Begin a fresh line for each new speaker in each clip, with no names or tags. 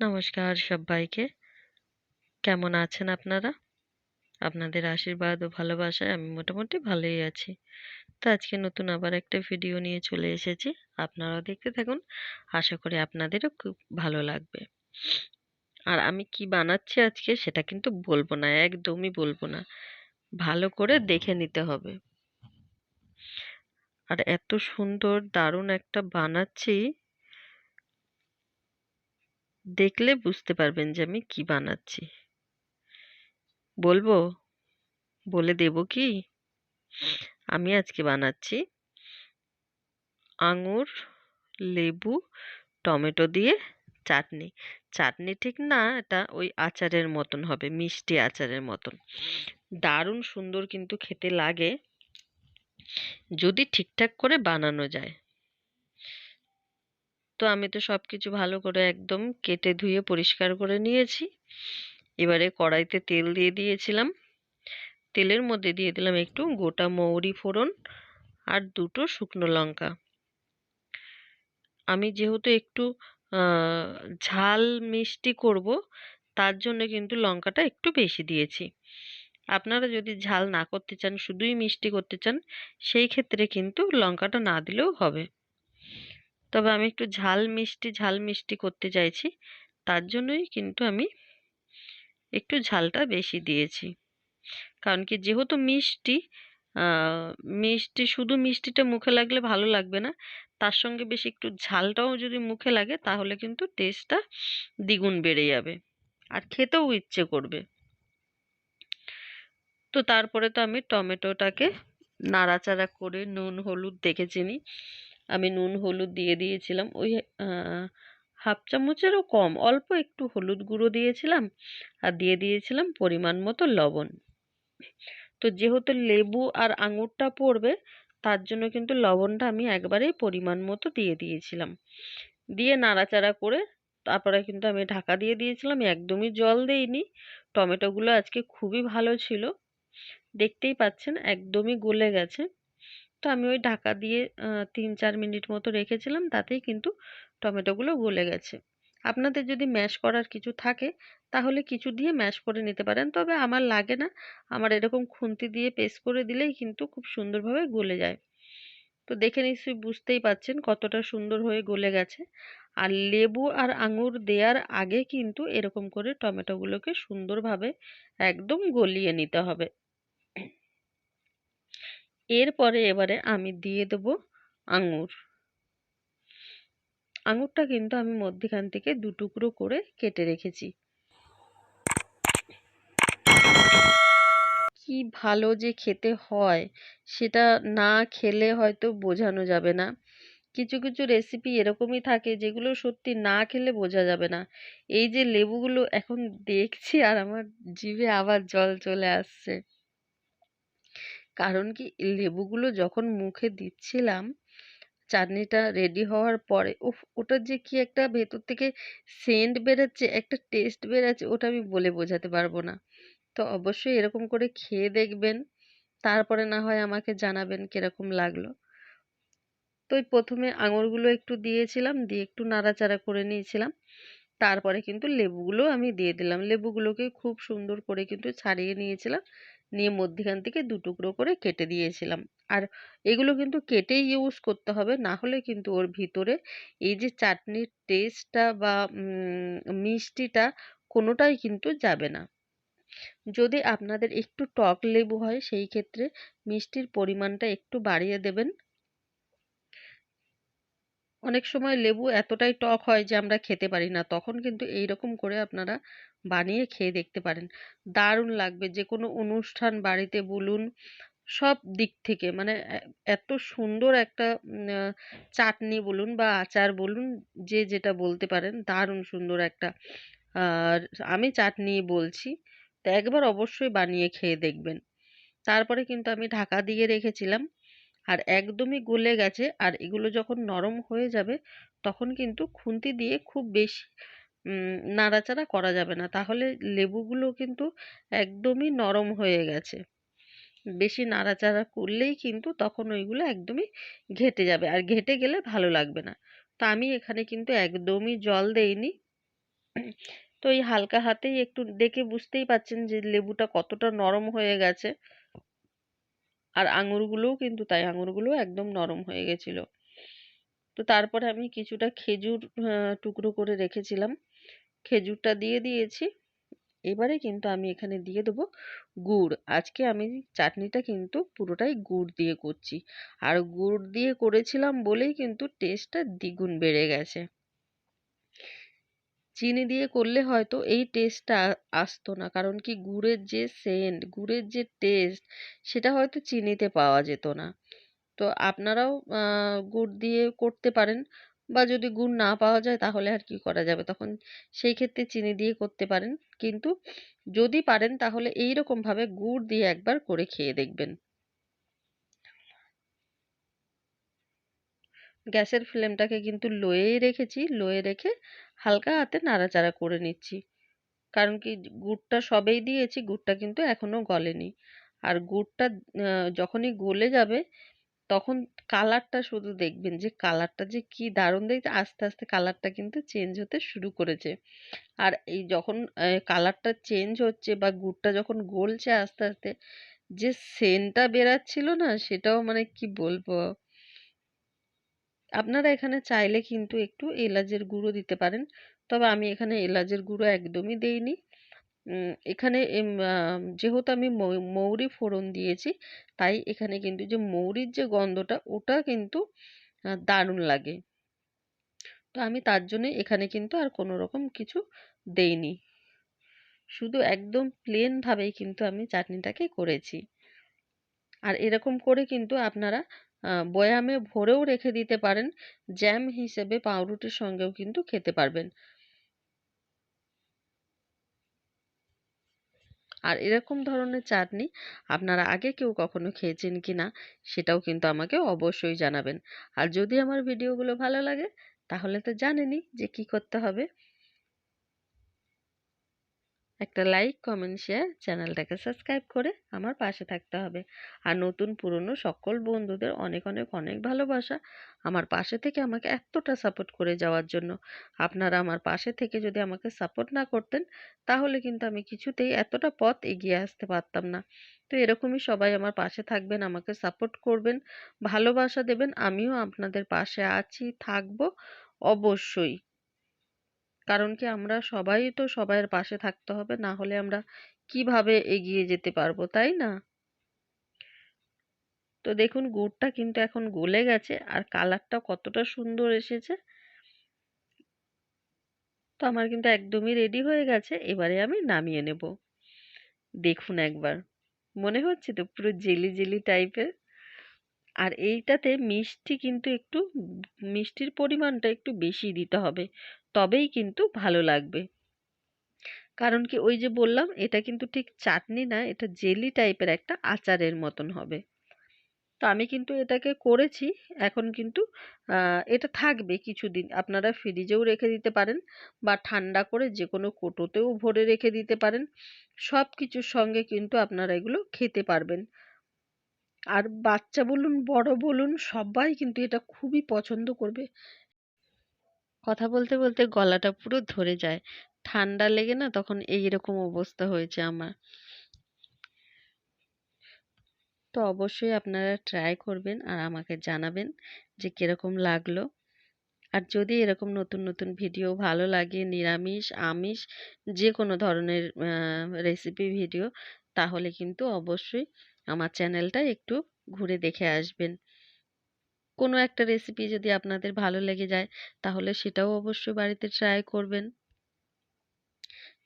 নমস্কার সব্বাইকে। কেমন আছেন আপনারা? আপনাদের আশীর্বাদ ও ভালোবাসায় আমি মোটামুটি ভালোই আছি। তো আজকে নতুন আবার একটা ভিডিও নিয়ে চলে এসেছি। আপনারাও দেখতে থাকুন। আশা করি আপনাদেরও খুব ভালো লাগবে। আর আমি কি বানাচ্ছি আজকে সেটা কিন্তু বলব না, একদমই বলব না। ভালো করে দেখে নিতে হবে। আর এত সুন্দর দারুণ একটা বানাচ্ছি দেখলে বুঝতে পারবেন যে আমি কি বানাচ্ছি। বলব? বলে দেব কি? আমি আজকে বানাচ্ছি আঙুর, লেবু, টমেটো দিয়ে চাটনি। চাটনি ঠিক না, এটা ওই আচারের মতন হবে, মিষ্টি আচারের মতন। দারুণ সুন্দর কিন্তু খেতে লাগে। যদি ঠিকঠাক করে বানানো যায়। তো আমি তো সব কিছু ভালো করে একদম কেটে ধুয়ে পরিষ্কার করে নিয়েছি। এবারে কড়াইতে তেল দিয়ে দিয়েছিলাম। তেলের মধ্যে দিয়ে দিলাম একটু গোটা মৌরি ফোড়ন আর দুটো শুকনো লঙ্কা। আমি যেহেতু একটু ঝাল মিষ্টি করব, তার জন্য কিন্তু লঙ্কাটা একটু বেশি দিয়েছি। আপনারা যদি ঝাল না করতে চান, শুধুই মিষ্টি করতে চান, সেই ক্ষেত্রে কিন্তু লঙ্কাটা না দিলেও হবে। তবে আমি একটু ঝাল মিষ্টি ঝাল মিষ্টি করতে চাইছি। তার জন্যই কিন্তু আমি একটু ঝালটা বেশি দিয়েছি। কারণ কি যেহেতু মিষ্টি মিষ্টি শুধু মিষ্টিটা মুখে লাগলে ভালো লাগবে না, তার সঙ্গে বেশি একটু ঝালটাও যদি মুখে লাগে, তাহলে কিন্তু টেস্টটা দ্বিগুণ বেড়ে যাবে। আর খেতেও ইচ্ছে করবে। তো তারপরে তো আমি টমেটোটাকে নাড়াচাড়া করে নুন, হলুদ দেখে চিনি আমি নুন, হলুদ দিয়ে দিয়েছিলাম। ওই হাফ চামচেরও কম, অল্প একটু হলুদ গুঁড়ো দিয়েছিলাম আর দিয়ে দিয়েছিলাম পরিমাণ মতো লবণ। তো যেহেতু লেবু আর আঙুরটা পড়বে, তার জন্য কিন্তু লবণটা আমি একবারেই পরিমাণ মতো দিয়ে দিয়েছিলাম। দিয়ে নাড়াচাড়া করে তারপরে কিন্তু আমি ঢাকা দিয়ে দিয়েছিলাম, একদমই জল দেইনি। টমেটোগুলো আজকে খুবই ভালো ছিল। দেখতেই পাচ্ছেন, একদমই গলে গেছে। তো আমি ওই ঢাকা দিয়ে তিন চার মিনিট মতো রেখেছিলাম, তাতেই কিন্তু টমেটোগুলো গলে গেছে। আপনাদের যদি ম্যাশ করার কিছু থাকে, তাহলে কিছু দিয়ে ম্যাশ করে নিতে পারেন। তবে আমার লাগে না, আমার এরকম খুন্তি দিয়ে পেস্ট করে দিলেই কিন্তু খুব সুন্দরভাবে গলে যায়। তো দেখে নিশ্চয়ই বুঝতেই পাচ্ছেন কতটা সুন্দর হয়ে গলে গেছে। আর লেবু আর আঙুর দেওয়ার আগে কিন্তু এরকম করে টমেটোগুলোকে সুন্দরভাবে একদম গলিয়ে নিতে হবে। এরপরে এবারে আমি দিয়ে দেবো আঙুর। আঙুরটা কিন্তু আমি মধ্যিখান থেকে দু টুকরো করে কেটে রেখেছি। কি ভালো যে খেতে হয়, সেটা না খেলে হয়তো বোঝানো যাবে না। কিছু কিছু রেসিপি এরকমই থাকে যেগুলো সত্যি না খেলে বোঝা যাবে না। এই যে লেবুগুলো এখন দেখছি আর আমার জিভে আবার জল চলে আসছে। কারণ কি, লেবুগুলো যখন মুখে দিচ্ছিলাম, চাটনিটা রেডি হওয়ার পরে, উফ ওটার যে কি একটা ভেতর থেকে সেন্ট বেরোচ্ছে, একটা টেস্ট বেরোচ্ছে, ওটা আমি বলে বোঝাতে পারব না। তো অবশ্যই এরকম করে খেয়ে দেখবেন, তারপরে না হয় আমাকে জানাবেন কীরকম লাগল। তো প্রথমে আঙুরগুলো একটু দিয়েছিলাম, দিয়ে একটু নাড়াচাড়া করে নিয়েছিলাম। তারপরে কিন্তু লেবুগুলো আমি দিয়ে দিলাম। লেবুগুলোকে খুব সুন্দর করে কিন্তু ছাড়িয়ে নিয়েছিলাম। নিয়ে মধ্যিখান থেকে দু টুকরো করে কেটে দিয়েছিলাম। আর এগুলো কিন্তু কেটেই ইউজ করতে হবে, না হলে কিন্তু ওর ভিতরে এই যে চাটনির টেস্টটা বা মিষ্টিটা কোনোটাই কিন্তু যাবে না। যদি আপনাদের একটু টক লেবু হয়, সেই ক্ষেত্রে মিষ্টির পরিমাণটা একটু বাড়িয়ে দেবেন। অনেক সময় লেবু এতটাই টক হয় যে আমরা খেতে পারি না। তখন কিন্তু এই রকম করে আপনারা বানিয়ে খেয়ে দেখতে পারেন। দারুণ লাগবে। যে কোনো অনুষ্ঠান বাড়িতে বলুন, সব দিক থেকে মানে এত সুন্দর একটা চাটনি বলুন বা আচার বলুন, যে যেটা বলতে পারেন, দারুণ সুন্দর একটা। আর আমি চাটনি বলছি, তো একবার অবশ্যই বানিয়ে খেয়ে দেখবেন। তারপরে কিন্তু আমি ঢাকা দিয়ে রেখেছিলাম। আর একদমই গলে গেছে। আর এগুলো যখন নরম হয়ে যাবে, তখন কিন্তু খুন্তি দিয়ে খুব বেশি নাড়াচাড়া করা যাবে না। তাহলে লেবুগুলো কিন্তু একদমই নরম হয়ে গেছে। বেশি নাড়াচাড়া করলেই কিন্তু তখন ওইগুলো একদমই ঘেটে যাবে। আর ঘেটে গেলে ভালো লাগবে না। তো আমি এখানে কিন্তু একদমই জল দেইনি। তো এই হালকা হাতেই একটু দেখে বুঝতেই পারছেন যে লেবুটা কতটা নরম হয়ে গেছে। আর আঙুরগুলোও কিন্তু তাই, আঙুরগুলো একদম নরম হয়ে গেছিল। তো তারপরে আমি কিছুটা খেজুর টুকরো করে রেখেছিলাম। খেজুরটা দিয়ে দিয়েছি। এবারে কিন্তু আমি এখানে দিয়ে দেবো গুড়। আজকে আমি চাটনিটা কিন্তু পুরোটাই গুড় দিয়ে করছি। আর গুড় দিয়ে করেছিলাম বলেই কিন্তু টেস্টটা দ্বিগুণ বেড়ে গেছে। চিনি দিয়ে করলে হয়তো এই টেস্টটা আসতো না। কারণ কি গুড়ের যে সেন্ট গুড়ের যে টেস্ট সেটা হয়তো চিনিতে পাওয়া যেত না। তো আপনারাও গুড় দিয়ে করতে পারেন বা যদি গুড় না পাওয়া যায় তাহলে আর কি করা যাবে? তখন সেই ক্ষেত্রে চিনি দিয়ে করতে পারেন। কিন্তু যদি পারেন তাহলে এই ভাবে গুড় দিয়ে একবার করে খেয়ে দেখবেন। গ্যাসের ফ্লেমটাকে কিন্তু লোয়েই রেখেছি লোয়ে রেখে হালকা হাতে নাড়াচাড়া করে নিচ্ছি। কারণ কি, গুড়টা সবেই দিয়েছি, গুড়টা কিন্তু এখনও গলেনি। আর গুড়টা যখনই গলে যাবে, তখন কালারটা শুধু দেখবেন যে কালারটা যে কি দারুণ দেখতে, আস্তে আস্তে কালারটা কিন্তু চেঞ্জ হতে শুরু করেছে। আর এই যখন কালারটা চেঞ্জ হচ্ছে বা গুড়টা যখন গলছে আস্তে আস্তে, যে সেন্টটা বেরাচ্ছিল না, সেটাও মানে কি বলব? আপনারা এখানে চাইলে কিন্তু একটু এলাচের গুঁড়ো দিতে পারেন। তবে আমি এখানে এলাচের গুঁড়ো একদমই দেইনি। এখানে যেহেতু আমি মৌরি ফোড়ন দিয়েছি, তাই এখানে কিন্তু যে মৌরির যে গন্ধটা, ওটা কিন্তু দারুণ লাগে। তো আমি তার জন্য এখানে কিন্তু আর কোনো রকম কিছু দেইনি। শুধু একদম প্লেন ভাবেই কিন্তু আমি চাটনিটাকে করেছি। আর এরকম করে কিন্তু আপনারা বয়ামে ভরেও রেখে দিতে পারেন, জ্যাম হিসেবে পাউরুটির সঙ্গেও কিন্তু খেতে পারবেন। আর এরকম ধরনের চাটনি আপনারা আগে কেউ কখনো খেয়েছেন কি না, সেটাও কিন্তু আমাকে অবশ্যই জানাবেন। আর যদি আমার ভিডিওগুলো ভালো লাগে, তাহলে তো জানেনই যে কি করতে হবে। একটা লাইক কমেন্ট শেয়ার চ্যানেলটাকে সাবস্ক্রাইব করে আমার পাশে থাকতে হবে। আর নতুন, পুরনো সকল বন্ধুদের অনেক অনেক অনেক ভালোবাসা আমার পাশে থেকে আমাকে এতটা সাপোর্ট করে যাওয়ার জন্য। আপনারা আমার পাশে থেকে যদি আমাকে সাপোর্ট না করতেন, তাহলে কিন্তু আমি কিছুতেই এতটা পথ এগিয়ে আসতে পারতাম না। তো এরকমই সবাই আমার পাশে থাকবেন, আমাকে সাপোর্ট করবেন, ভালোবাসা দেবেন। আমিও আপনাদের পাশে আছি, থাকব অবশ্যই। কারণ কি আমরা সবাই তো সবাইয়ের পাশে থাকতে হবে, না হলে আমরা কীভাবে এগিয়ে যেতে পারব, তাই না? তো দেখুন গুড়টা কিন্তু এখন গলে গেছে আর কালারটা কতটা সুন্দর এসেছে। তো আমার কিন্তু একদমই রেডি হয়ে গেছে, এবারে আমি নামিয়ে নেব। দেখুন একবার, মনে হচ্ছে তো পুরো জেলি জেলি টাইপের আর এইটাতে মিষ্টি কিন্তু একটু, মিষ্টির পরিমাণটা একটু বেশি দিতে হবে। তবেই কিন্তু ভালো লাগবে। কারণ কি ওই যে বললাম, এটা কিন্তু ঠিক চাটনি না, এটা জেলি টাইপের একটা আচারের মতন হবে। তো আমি কিন্তু এটাকে করেছি, এখন কিন্তু এটা থাকবে কিছুদিন। আপনারা ফ্রিজেও রেখে দিতে পারেন বা ঠান্ডা করে যে কোনো কোটোতেও ভরে রেখে দিতে পারেন। সব কিছুর সঙ্গে কিন্তু আপনারা এগুলো খেতে পারবেন। আর বাচ্চা বলুন, বড় বলুন, সবাই কিন্তু এটা খুবই পছন্দ করবে। কথা বলতে বলতে গলাটা পুরো ধরে যায়। ঠান্ডা লেগে না তখন এইরকম অবস্থা হয়েছে আমার। তো অবশ্যই আপনারা ট্রাই করবেন আর আমাকে জানাবেন যে কীরকম লাগল। আর যদি এরকম নতুন নতুন ভিডিও ভালো লাগে, নিরামিষ, আমিষ, যে কোনো ধরনের রেসিপি ভিডিও তাহলে কিন্তু অবশ্যই আমার চ্যানেলটা একটু ঘুরে দেখে আসবেন। কোনো একটা রেসিপি যদি আপনাদের ভালো লেগে যায়, তাহলে সেটাও অবশ্যই বাড়িতে ট্রাই করবেন।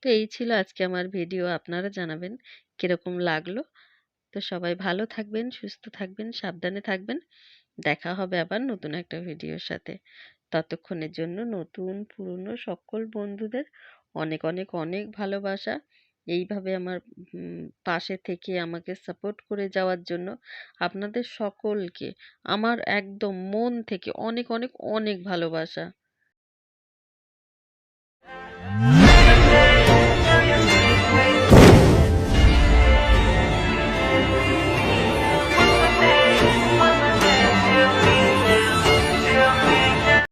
তো এই ছিল আজকে আমার ভিডিও আপনারা জানাবেন কীরকম লাগল। তো সবাই ভালো থাকবেন, সুস্থ থাকবেন, সাবধানে থাকবেন। দেখা হবে আবার নতুন একটা ভিডিওর সাথে। ততক্ষণের জন্য নতুন, পুরনো সকল বন্ধুদের অনেক অনেক অনেক ভালোবাসা। এইভাবে আমার পাশে থেকে আমাকে সাপোর্ট করে যাওয়ার জন্য আপনাদের সকলকে আমার একদম মন থেকে অনেক অনেক অনেক ভালোবাসা।